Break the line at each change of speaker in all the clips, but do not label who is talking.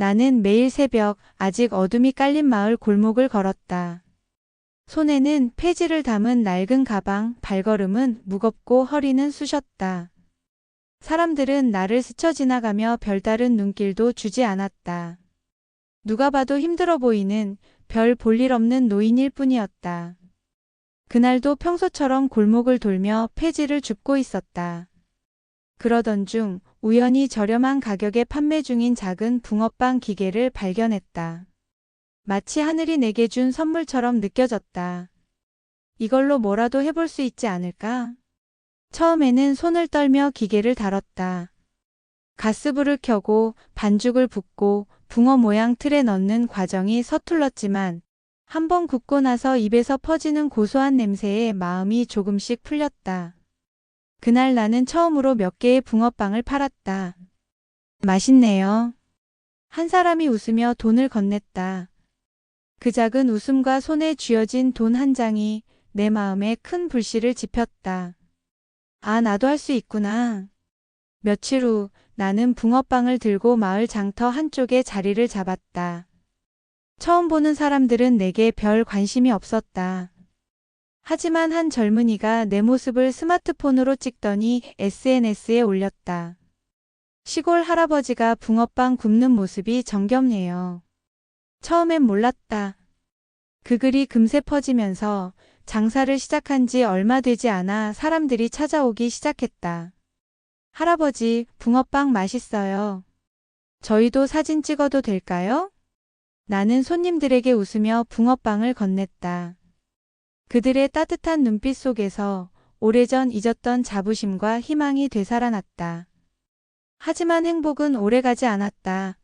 나는 매일 새벽 아직 어둠이 깔린 마을 골목을 걸었다. 손에는 폐지를 담은 낡은 가방, 발걸음은 무겁고 허리는 쑤셨다. 사람들은 나를 스쳐 지나가며 별다른 눈길도 주지 않았다. 누가 봐도 힘들어 보이는 별 볼 일 없는 노인일 뿐이었다. 그날도 평소처럼 골목을 돌며 폐지를 줍고 있었다. 그러던 중 우연히 저렴한 가격에 판매 중인 작은 붕어빵 기계를 발견했다. 마치 하늘이 내게 준 선물처럼 느껴졌다. 이걸로 뭐라도 해볼 수 있지 않을까? 처음에는 손을 떨며 기계를 다뤘다. 가스불을 켜고 반죽을 붓고 붕어 모양 틀에 넣는 과정이 서툴렀지만 한번 굽고 나서 입에서 퍼지는 고소한 냄새에 마음이 조금씩 풀렸다. 그날 나는 처음으로 몇 개의 붕어빵을 팔았다. 맛있네요. 한 사람이 웃으며 돈을 건넸다. 그 작은 웃음과 손에 쥐어진 돈 한 장이 내 마음에 큰 불씨를 지폈다. 아, 나도 할 수 있구나. 며칠 후 나는 붕어빵을 들고 마을 장터 한쪽에 자리를 잡았다. 처음 보는 사람들은 내게 별 관심이 없었다. 하지만 한 젊은이가 내 모습을 스마트폰으로 찍더니 SNS에 올렸다. 시골 할아버지가 붕어빵 굽는 모습이 정겹네요. 처음엔 몰랐다. 그 글이 금세 퍼지면서 장사를 시작한 지 얼마 되지 않아 사람들이 찾아오기 시작했다. 할아버지, 붕어빵 맛있어요. 저희도 사진 찍어도 될까요? 나는 손님들에게 웃으며 붕어빵을 건넸다. 그들의 따뜻한 눈빛 속에서 오래전 잊었던 자부심과 희망이 되살아났다. 하지만 행복은 오래가지 않았다.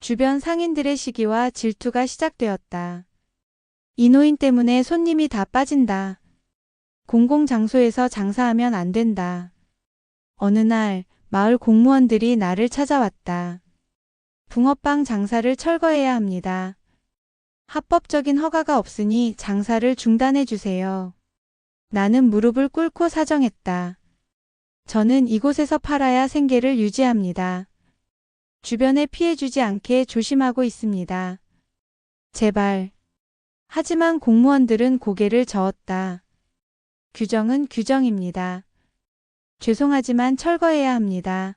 주변 상인들의 시기와 질투가 시작되었다. 이 노인 때문에 손님이 다 빠진다. 공공장소에서 장사하면 안 된다. 어느 날 마을 공무원들이 나를 찾아왔다. 붕어빵 장사를 철거해야 합니다. 합법적인 허가가 없으니 장사를 중단해 주세요. 나는 무릎을 꿇고 사정했다. 저는 이곳에서 팔아야 생계를 유지합니다. 주변에 피해 주지 않게 조심하고 있습니다. 제발. 하지만 공무원들은 고개를 저었다. 규정은 규정입니다. 죄송하지만 철거해야 합니다.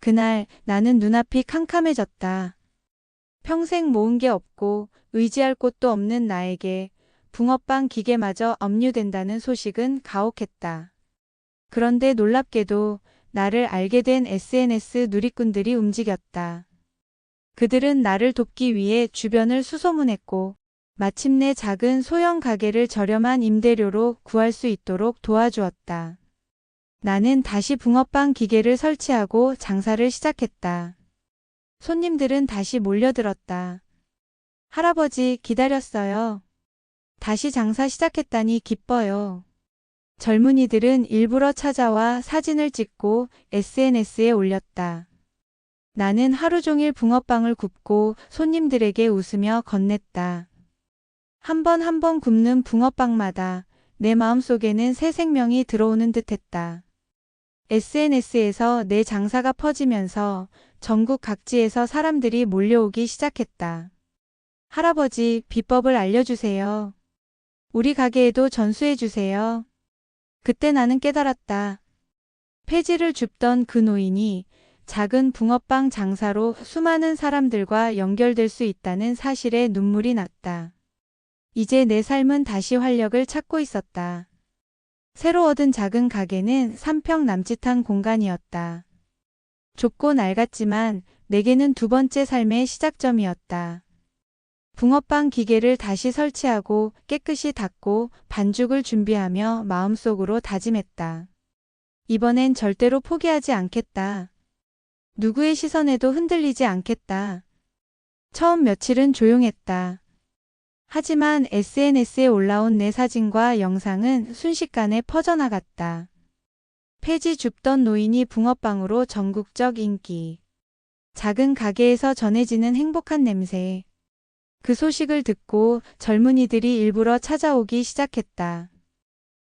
그날 나는 눈앞이 캄캄해졌다. 평생 모은 게 없고 의지할 곳도 없는 나에게 붕어빵 기계마저 압류된다는 소식은 가혹했다. 그런데 놀랍게도 나를 알게 된 SNS 누리꾼들이 움직였다. 그들은 나를 돕기 위해 주변을 수소문했고 마침내 작은 소형 가게를 저렴한 임대료로 구할 수 있도록 도와주었다. 나는 다시 붕어빵 기계를 설치하고 장사를 시작했다. 손님들은 다시 몰려들었다. 할아버지 기다렸어요. 다시 장사 시작했다니 기뻐요. 젊은이들은 일부러 찾아와 사진을 찍고 SNS에 올렸다. 나는 하루 종일 붕어빵을 굽고 손님들에게 웃으며 건넸다. 한 번 한 번 굽는 붕어빵마다 내 마음속에는 새 생명이 들어오는 듯 했다. SNS에서 내 장사가 퍼지면서 전국 각지에서 사람들이 몰려오기 시작했다. 할아버지, 비법을 알려주세요. 우리 가게에도 전수해주세요. 그때 나는 깨달았다. 폐지를 줍던 그 노인이 작은 붕어빵 장사로 수많은 사람들과 연결될 수 있다는 사실에 눈물이 났다. 이제 내 삶은 다시 활력을 찾고 있었다. 새로 얻은 작은 가게는 3평 남짓한 공간이었다. 좁고 낡았지만 내게는 두 번째 삶의 시작점이었다. 붕어빵 기계를 다시 설치하고 깨끗이 닦고 반죽을 준비하며 마음속으로 다짐했다. 이번엔 절대로 포기하지 않겠다. 누구의 시선에도 흔들리지 않겠다. 처음 며칠은 조용했다. 하지만 SNS에 올라온 내 사진과 영상은 순식간에 퍼져나갔다. 폐지 줍던 노인이 붕어빵으로 전국적 인기. 작은 가게에서 전해지는 행복한 냄새. 그 소식을 듣고 젊은이들이 일부러 찾아오기 시작했다.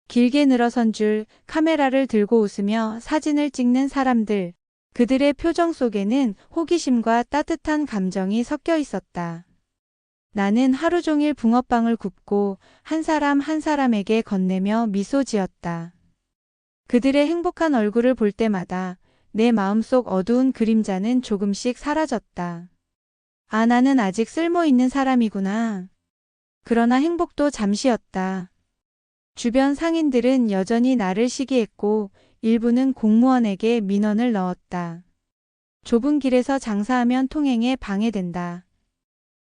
길게 늘어선 줄 카메라를 들고 웃으며 사진을 찍는 사람들. 그들의 표정 속에는 호기심과 따뜻한 감정이 섞여 있었다. 나는 하루 종일 붕어빵을 굽고 한 사람 한 사람에게 건네며 미소 지었다. 그들의 행복한 얼굴을 볼 때마다 내 마음속 어두운 그림자는 조금씩 사라졌다. 아, 나는 아직 쓸모 있는 사람이구나. 그러나 행복도 잠시였다. 주변 상인들은 여전히 나를 시기했고 일부는 공무원에게 민원을 넣었다. 좁은 길에서 장사하면 통행에 방해된다.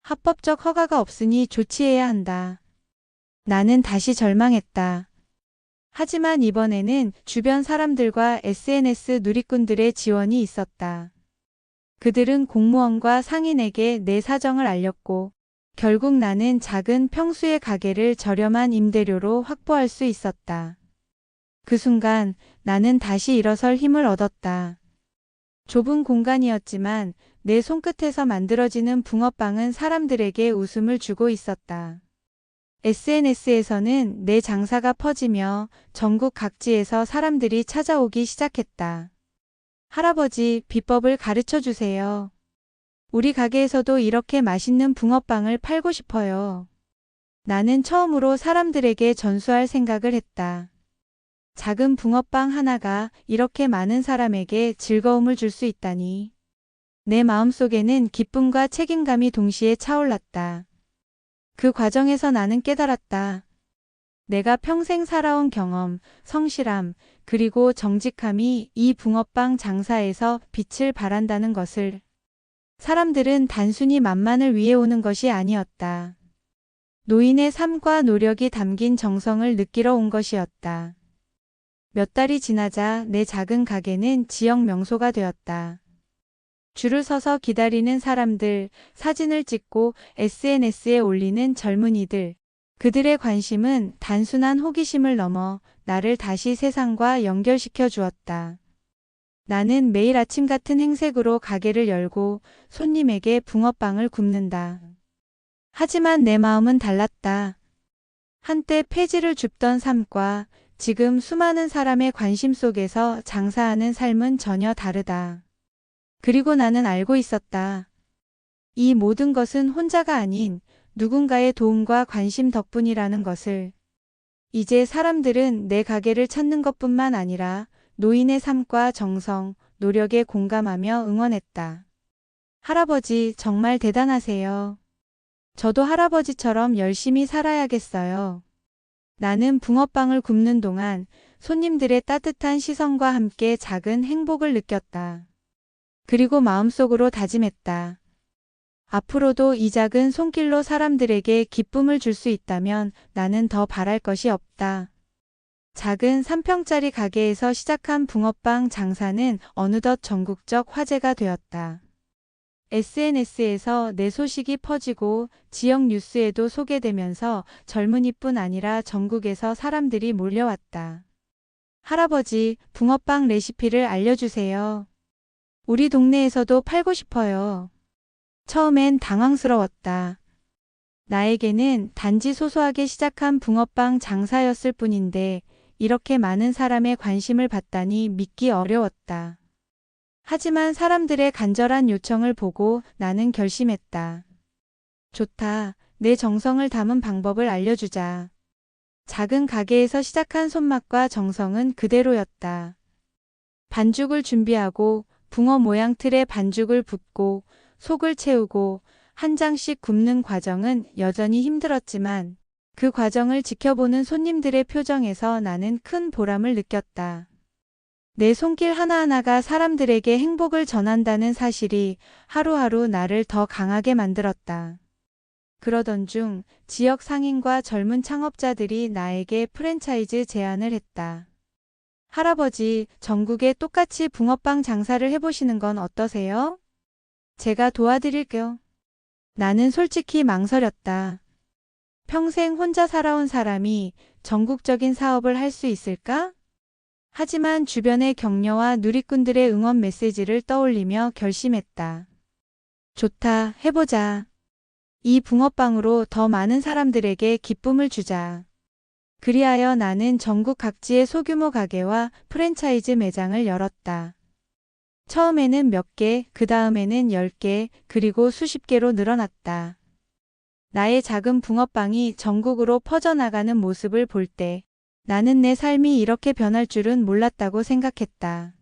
합법적 허가가 없으니 조치해야 한다. 나는 다시 절망했다. 하지만 이번에는 주변 사람들과 SNS 누리꾼들의 지원이 있었다. 그들은 공무원과 상인에게 내 사정을 알렸고 결국 나는 작은 평수의 가게를 저렴한 임대료로 확보할 수 있었다. 그 순간 나는 다시 일어설 힘을 얻었다. 좁은 공간이었지만 내 손끝에서 만들어지는 붕어빵은 사람들에게 웃음을 주고 있었다. SNS에서는 내 장사가 퍼지며 전국 각지에서 사람들이 찾아오기 시작했다. 할아버지, 비법을 가르쳐 주세요. 우리 가게에서도 이렇게 맛있는 붕어빵을 팔고 싶어요. 나는 처음으로 사람들에게 전수할 생각을 했다. 작은 붕어빵 하나가 이렇게 많은 사람에게 즐거움을 줄 수 있다니. 내 마음속에는 기쁨과 책임감이 동시에 차올랐다. 그 과정에서 나는 깨달았다. 내가 평생 살아온 경험, 성실함, 그리고 정직함이 이 붕어빵 장사에서 빛을 발한다는 것을 사람들은 단순히 만만을 위해 오는 것이 아니었다. 노인의 삶과 노력이 담긴 정성을 느끼러 온 것이었다. 몇 달이 지나자 내 작은 가게는 지역 명소가 되었다. 줄을 서서 기다리는 사람들, 사진을 찍고 SNS에 올리는 젊은이들. 그들의 관심은 단순한 호기심을 넘어 나를 다시 세상과 연결시켜 주었다. 나는 매일 아침 같은 행색으로 가게를 열고 손님에게 붕어빵을 굽는다. 하지만 내 마음은 달랐다. 한때 폐지를 줍던 삶과 지금 수많은 사람의 관심 속에서 장사하는 삶은 전혀 다르다. 그리고 나는 알고 있었다. 이 모든 것은 혼자가 아닌 누군가의 도움과 관심 덕분이라는 것을. 이제 사람들은 내 가게를 찾는 것뿐만 아니라 노인의 삶과 정성, 노력에 공감하며 응원했다. 할아버지 정말 대단하세요. 저도 할아버지처럼 열심히 살아야겠어요. 나는 붕어빵을 굽는 동안 손님들의 따뜻한 시선과 함께 작은 행복을 느꼈다. 그리고 마음속으로 다짐했다. 앞으로도 이 작은 손길로 사람들에게 기쁨을 줄 수 있다면 나는 더 바랄 것이 없다. 작은 3평짜리 가게에서 시작한 붕어빵 장사는 어느덧 전국적 화제가 되었다. SNS에서 내 소식이 퍼지고 지역 뉴스에도 소개되면서 젊은이뿐 아니라 전국에서 사람들이 몰려왔다. 할아버지, 붕어빵 레시피를 알려주세요. 우리 동네에서도 팔고 싶어요. 처음엔 당황스러웠다. 나에게는 단지 소소하게 시작한 붕어빵 장사였을 뿐인데 이렇게 많은 사람의 관심을 받다니 믿기 어려웠다. 하지만 사람들의 간절한 요청을 보고 나는 결심했다. 좋다. 내 정성을 담은 방법을 알려주자. 작은 가게에서 시작한 손맛과 정성은 그대로였다. 반죽을 준비하고 붕어 모양 틀에 반죽을 붓고 속을 채우고 한 장씩 굽는 과정은 여전히 힘들었지만 그 과정을 지켜보는 손님들의 표정에서 나는 큰 보람을 느꼈다. 내 손길 하나하나가 사람들에게 행복을 전한다는 사실이 하루하루 나를 더 강하게 만들었다. 그러던 중 지역 상인과 젊은 창업자들이 나에게 프랜차이즈 제안을 했다. 할아버지, 전국에 똑같이 붕어빵 장사를 해보시는 건 어떠세요? 제가 도와드릴게요. 나는 솔직히 망설였다. 평생 혼자 살아온 사람이 전국적인 사업을 할 수 있을까? 하지만 주변의 격려와 누리꾼들의 응원 메시지를 떠올리며 결심했다. 좋다, 해보자. 이 붕어빵으로 더 많은 사람들에게 기쁨을 주자. 그리하여 나는 전국 각지의 소규모 가게와 프랜차이즈 매장을 열었다. 처음에는 몇 개, 그 다음에는 열 개, 그리고 수십 개로 늘어났다. 나의 작은 붕어빵이 전국으로 퍼져나가는 모습을 볼 때 나는 내 삶이 이렇게 변할 줄은 몰랐다고 생각했다.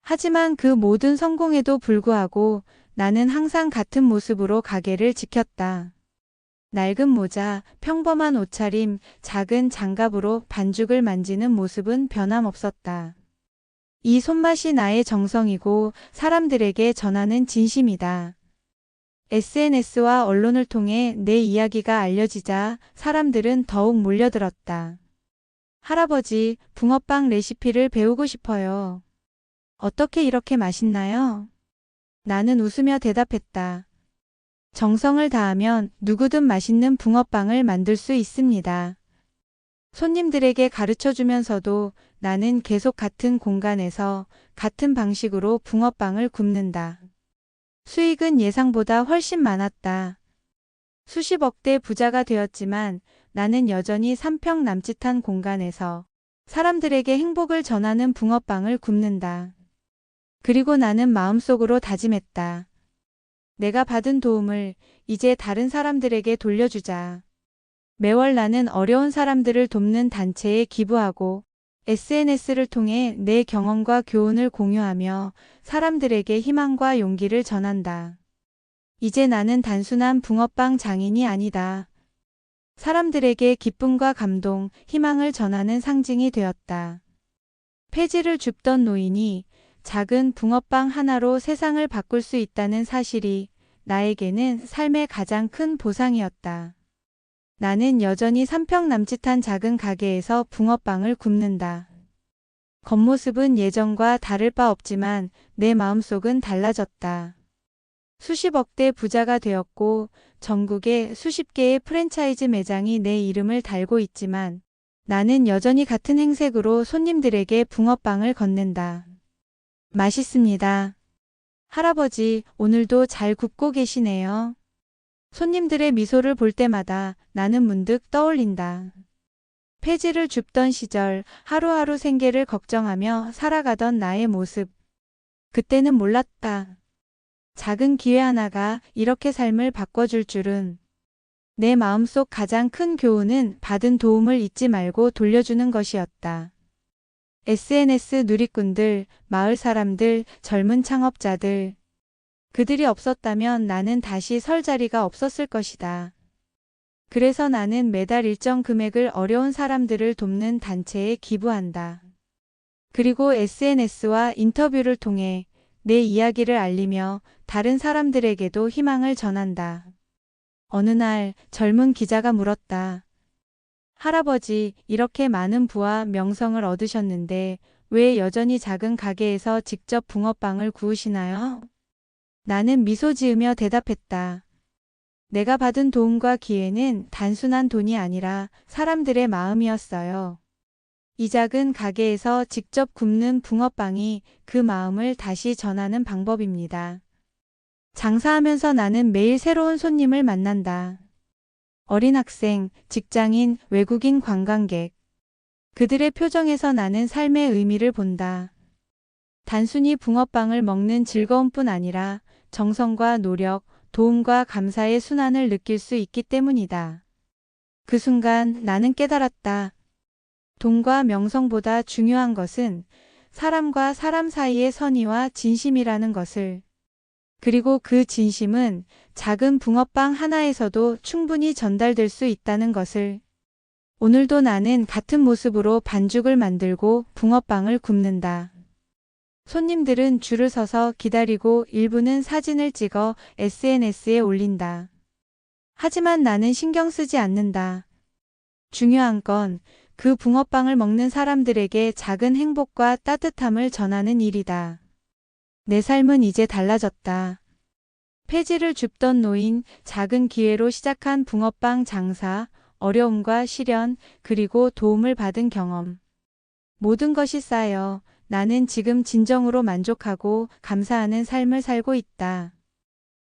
하지만 그 모든 성공에도 불구하고 나는 항상 같은 모습으로 가게를 지켰다. 낡은 모자, 평범한 옷차림, 작은 장갑으로 반죽을 만지는 모습은 변함없었다. 이 손맛이 나의 정성이고 사람들에게 전하는 진심이다. SNS와 언론을 통해 내 이야기가 알려지자 사람들은 더욱 몰려들었다. 할아버지, 붕어빵 레시피를 배우고 싶어요. 어떻게 이렇게 맛있나요? 나는 웃으며 대답했다. 정성을 다하면 누구든 맛있는 붕어빵을 만들 수 있습니다. 손님들에게 가르쳐 주면서도 나는 계속 같은 공간에서 같은 방식으로 붕어빵을 굽는다. 수익은 예상보다 훨씬 많았다. 수십억 대 부자가 되었지만 나는 여전히 3평 남짓한 공간에서 사람들에게 행복을 전하는 붕어빵을 굽는다. 그리고 나는 마음속으로 다짐했다. 내가 받은 도움을 이제 다른 사람들에게 돌려주자. 매월 나는 어려운 사람들을 돕는 단체에 기부하고 SNS를 통해 내 경험과 교훈을 공유하며 사람들에게 희망과 용기를 전한다. 이제 나는 단순한 붕어빵 장인이 아니다. 사람들에게 기쁨과 감동, 희망을 전하는 상징이 되었다. 폐지를 줍던 노인이 작은 붕어빵 하나로 세상을 바꿀 수 있다는 사실이 나에게는 삶의 가장 큰 보상이었다. 나는 여전히 3평 남짓한 작은 가게에서 붕어빵을 굽는다. 겉모습은 예전과 다를 바 없지만 내 마음속은 달라졌다. 수십억 대 부자가 되었고 전국에 수십 개의 프랜차이즈 매장이 내 이름을 달고 있지만 나는 여전히 같은 행색으로 손님들에게 붕어빵을 건넨다. 맛있습니다. 할아버지, 오늘도 잘 굽고 계시네요. 손님들의 미소를 볼 때마다 나는 문득 떠올린다. 폐지를 줍던 시절 하루하루 생계를 걱정하며 살아가던 나의 모습. 그때는 몰랐다. 작은 기회 하나가 이렇게 삶을 바꿔줄 줄은. 내 마음속 가장 큰 교훈은 받은 도움을 잊지 말고 돌려주는 것이었다. SNS 누리꾼들, 마을 사람들, 젊은 창업자들. 그들이 없었다면 나는 다시 설 자리가 없었을 것이다. 그래서 나는 매달 일정 금액을 어려운 사람들을 돕는 단체에 기부한다. 그리고 SNS와 인터뷰를 통해 내 이야기를 알리며 다른 사람들에게도 희망을 전한다. 어느 날 젊은 기자가 물었다. 할아버지, 이렇게 많은 부와 명성을 얻으셨는데 왜 여전히 작은 가게에서 직접 붕어빵을 구우시나요? 나는 미소 지으며 대답했다. 내가 받은 도움과 기회는 단순한 돈이 아니라 사람들의 마음이었어요. 이 작은 가게에서 직접 굽는 붕어빵이 그 마음을 다시 전하는 방법입니다. 장사하면서 나는 매일 새로운 손님을 만난다. 어린 학생, 직장인, 외국인 관광객. 그들의 표정에서 나는 삶의 의미를 본다. 단순히 붕어빵을 먹는 즐거움뿐 아니라 정성과 노력, 도움과 감사의 순환을 느낄 수 있기 때문이다. 그 순간 나는 깨달았다. 돈과 명성보다 중요한 것은 사람과 사람 사이의 선의와 진심이라는 것을. 그리고 그 진심은 작은 붕어빵 하나에서도 충분히 전달될 수 있다는 것을. 오늘도 나는 같은 모습으로 반죽을 만들고 붕어빵을 굽는다. 손님들은 줄을 서서 기다리고 일부는 사진을 찍어 SNS에 올린다. 하지만 나는 신경 쓰지 않는다. 중요한 건 그 붕어빵을 먹는 사람들에게 작은 행복과 따뜻함을 전하는 일이다. 내 삶은 이제 달라졌다. 폐지를 줍던 노인, 작은 기회로 시작한 붕어빵 장사, 어려움과 시련, 그리고 도움을 받은 경험. 모든 것이 쌓여 나는 지금 진정으로 만족하고 감사하는 삶을 살고 있다.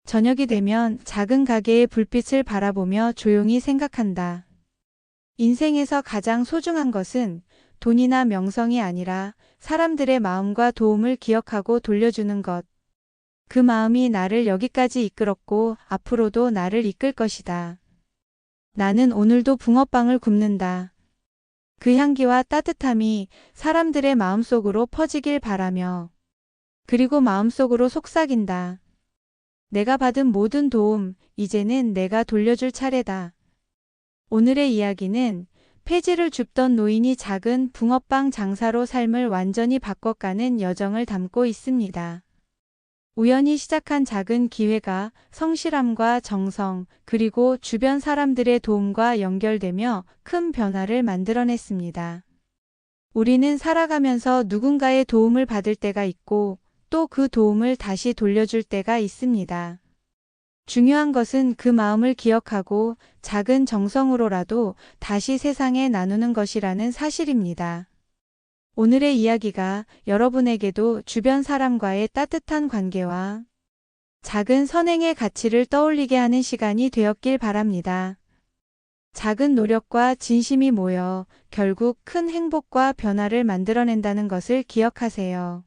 저녁이 되면 작은 가게의 불빛을 바라보며 조용히 생각한다. 인생에서 가장 소중한 것은 돈이나 명성이 아니라 사람들의 마음과 도움을 기억하고 돌려주는 것. 그 마음이 나를 여기까지 이끌었고 앞으로도 나를 이끌 것이다. 나는 오늘도 붕어빵을 굽는다. 그 향기와 따뜻함이 사람들의 마음속으로 퍼지길 바라며 그리고 마음속으로 속삭인다. 내가 받은 모든 도움, 이제는 내가 돌려줄 차례다. 오늘의 이야기는 폐지를 줍던 노인이 작은 붕어빵 장사로 삶을 완전히 바꿔가는 여정을 담고 있습니다. 우연히 시작한 작은 기회가 성실함과 정성, 그리고 주변 사람들의 도움과 연결되며 큰 변화를 만들어냈습니다. 우리는 살아가면서 누군가의 도움을 받을 때가 있고 또 그 도움을 다시 돌려줄 때가 있습니다. 중요한 것은 그 마음을 기억하고 작은 정성으로라도 다시 세상에 나누는 것이라는 사실입니다. 오늘의 이야기가 여러분에게도 주변 사람과의 따뜻한 관계와 작은 선행의 가치를 떠올리게 하는 시간이 되었길 바랍니다. 작은 노력과 진심이 모여 결국 큰 행복과 변화를 만들어낸다는 것을 기억하세요.